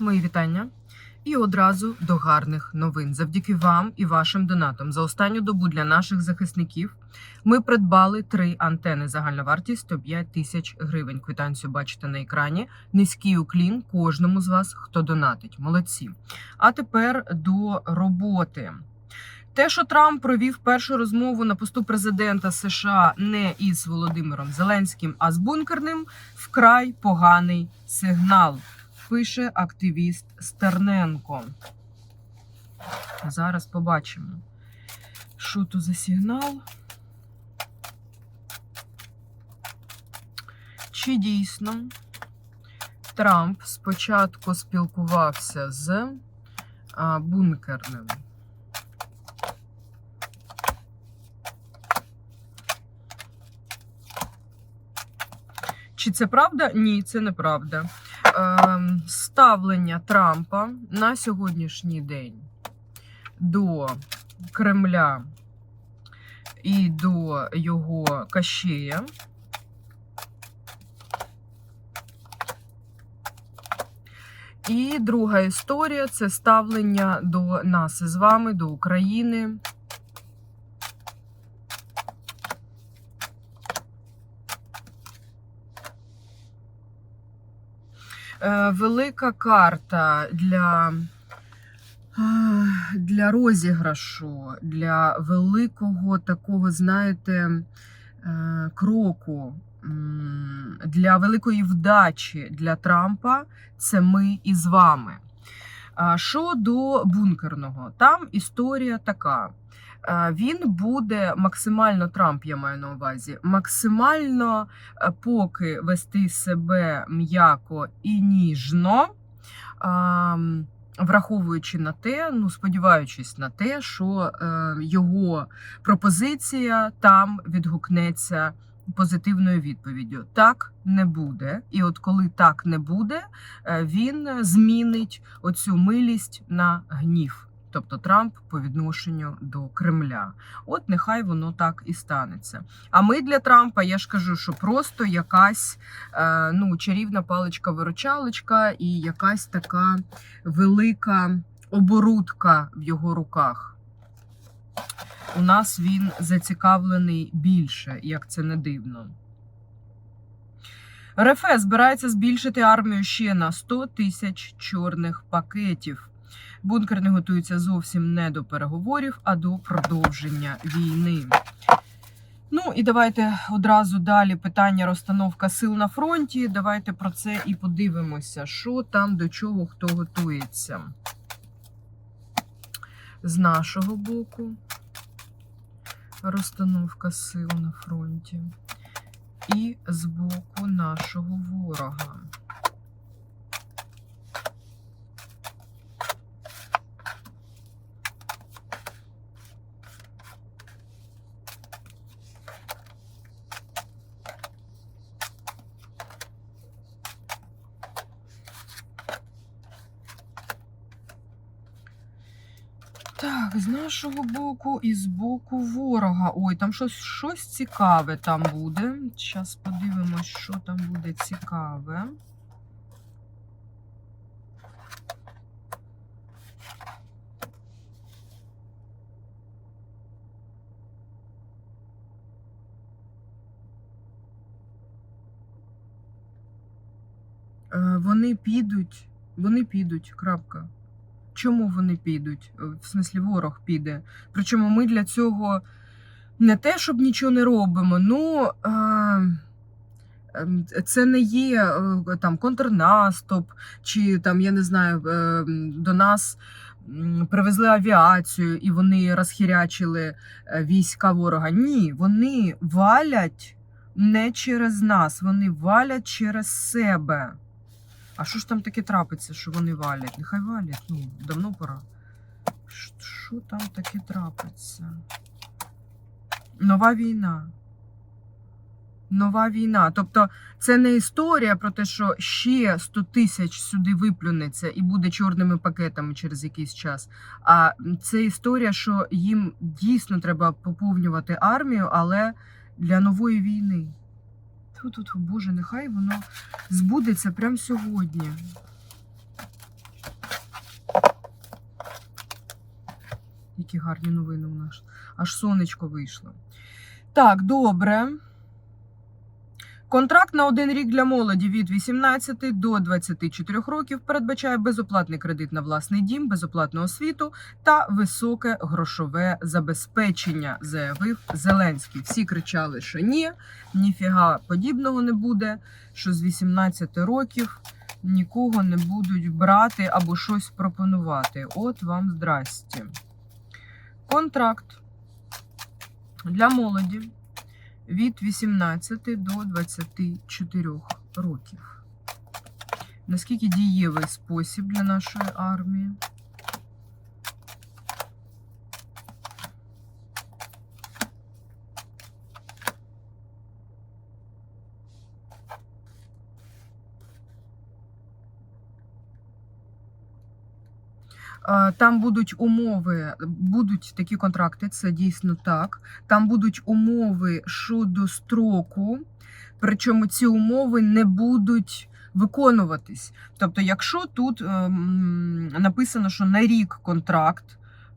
Мої вітання. І одразу до гарних новин. Завдяки вам і вашим донатам за останню добу для наших захисників ми придбали три антени. Загальна вартість 105 тисяч гривень. Квитанцію бачите на екрані. Низький уклін кожному з вас, хто донатить. Молодці. А тепер до роботи. Те, що Трамп провів першу розмову на посту президента США не із Володимиром Зеленським, а з бункерним, вкрай поганий сигнал пише активіст Стерненко. Зараз побачимо, що то за сигнал. Чи дійсно Трамп спочатку спілкувався з бункерним? Чи це правда? Ні, це неправда. Ем, ставлення Трампа на сьогоднішній день до Кремля і до його кащея. І друга історія це ставлення до нас із вами, до України. Велика карта для, е, для розіграшу, для великого такого, знаєте, е, кроку, для великої вдачі для Трампа це ми із вами. А Що до бункерного, там історія така. Е, Він буде максимально Трамп, я маю на увазі, максимально е, поки вести себе м'яко і ніжно, враховуючи на те, ну сподіваючись на те, що е, його пропозиція там відгукнеться позитивною відповіддю. Так не буде. І от коли так не буде, він змінить оцю милість на гнів. Тобто Трамп по відношенню до Кремля. От нехай воно так і станеться. А ми для Трампа, я ж кажу, що просто якась е, ну, чарівна паличка-виручалочка і якась така велика оборудка в його руках. У нас він зацікавлений більше, як це не дивно. РФ збирається збільшити армію ще на 100 тисяч чорних пакетів. Бункер не готується зовсім не до переговорів, а до продовження війни. Ну і давайте одразу далі питання розстановка сил на фронті. Давайте про це і подивимося, що там до чого хто готується. З нашого боку розстановка сил на фронті. І з боку нашого ворога. З нашого боку і з боку ворога. Ой, там щось, щось цікаве там буде. Зараз подивимось, що там буде цікаве. Е, Вони підуть, вони підуть, крапка. Чому вони підуть? Е, В смислі, ворог піде. Причому ми для цього не те, щоб нічого не робимо. Ну е, ем, це не є е, там контрнаступ, чи там, я не знаю, до нас привезли авіацію і вони розхірячили війська ворога. Ні, вони валять не через нас, вони валять через себе. А що ж там таке трапиться, що вони валять? Нехай валять, ну, давно пора. Що там таке трапиться? Нова війна. Нова війна. Тобто, це не історія про те, що ще 100 тисяч сюди виплюнеться і буде чорними пакетами через якийсь час. А це історія, що їм дійсно треба поповнювати армію, але для нової війни. Тут, тут, Боже, нехай воно збудеться прямо сьогодні. Які гарні новини у нас. Аж сонечко вийшло. Так, добре. Контракт на один рік для молоді від 18 до 24 років передбачає безоплатний кредит на власний дім, безоплатну освіту та високе грошове забезпечення, заявив Зеленський. Всі кричали, що ні, ніфіга подібного не буде, що з 18 років нікого не будуть брати або щось пропонувати. От вам здрасті. Контракт для молоді від 18 до 24 років. Наскільки дієвий спосіб для нашої армії? Там будуть умови, будуть такі контракти, це дійсно так. Там будуть умови щодо строку, причому ці умови не будуть виконуватись. Тобто, якщо тут ем, написано, що на рік контракт,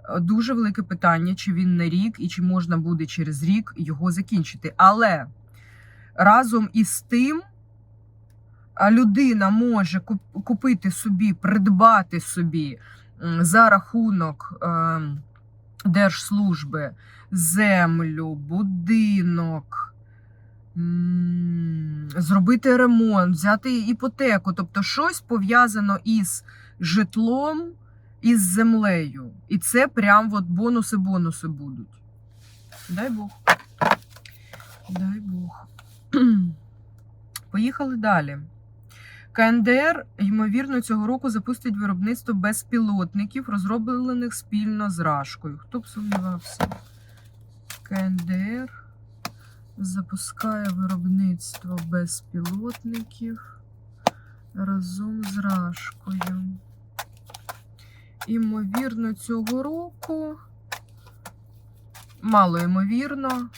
е, дуже велике питання, чи він на рік і чи можна буде через рік його закінчити. Але разом із тим. Людина може купити собі, придбати собі за рахунок е, держслужби землю, будинок, зробити ремонт, взяти іпотеку, тобто щось пов'язано із житлом, із землею. І це прям от бонуси-бонуси будуть. Дай Бог. Дай Бог. Поїхали далі. КНДР, ймовірно, цього року запустить виробництво безпілотників, розроблених спільно з Рашкою. Хто б сумнівався? КНДР запускає виробництво безпілотників разом з Рашкою. Імовірно, цього року. Мало ймовірно.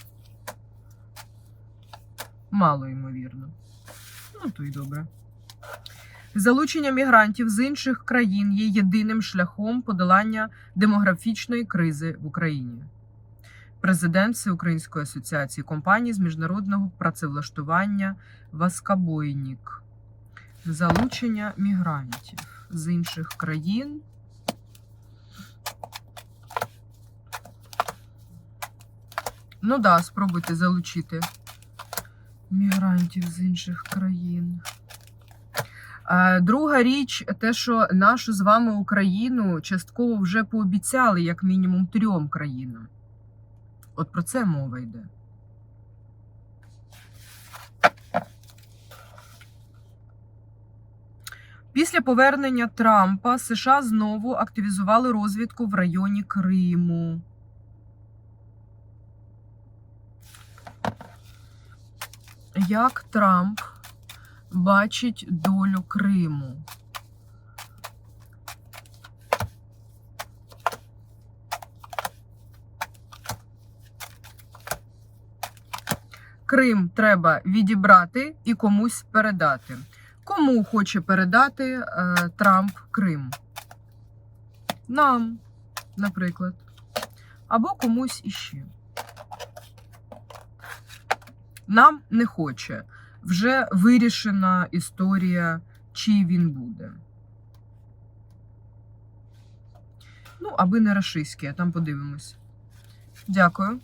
Мало ймовірно. Ну, то й добре. Залучення мігрантів з інших країн є єдиним шляхом подолання демографічної кризи в Україні. Президент Всеукраїнської асоціації компаній з міжнародного працевлаштування Васкабойнік. Залучення мігрантів з інших країн. Ну да, спробуйте залучити мігрантів з інших країн. Друга річ, те, що нашу з вами Україну частково вже пообіцяли, як мінімум, трьом країнам. От про це мова йде. Після повернення Трампа США знову активізували розвідку в районі Криму. Як Трамп бачить долю Криму? Крим треба відібрати і комусь передати. Кому хоче передати е, Трамп Крим? Нам, наприклад, або комусь іще. Нам не хоче. Вже вирішена історія, чий він буде. Ну, аби не рашистський, а там подивимось. Дякую.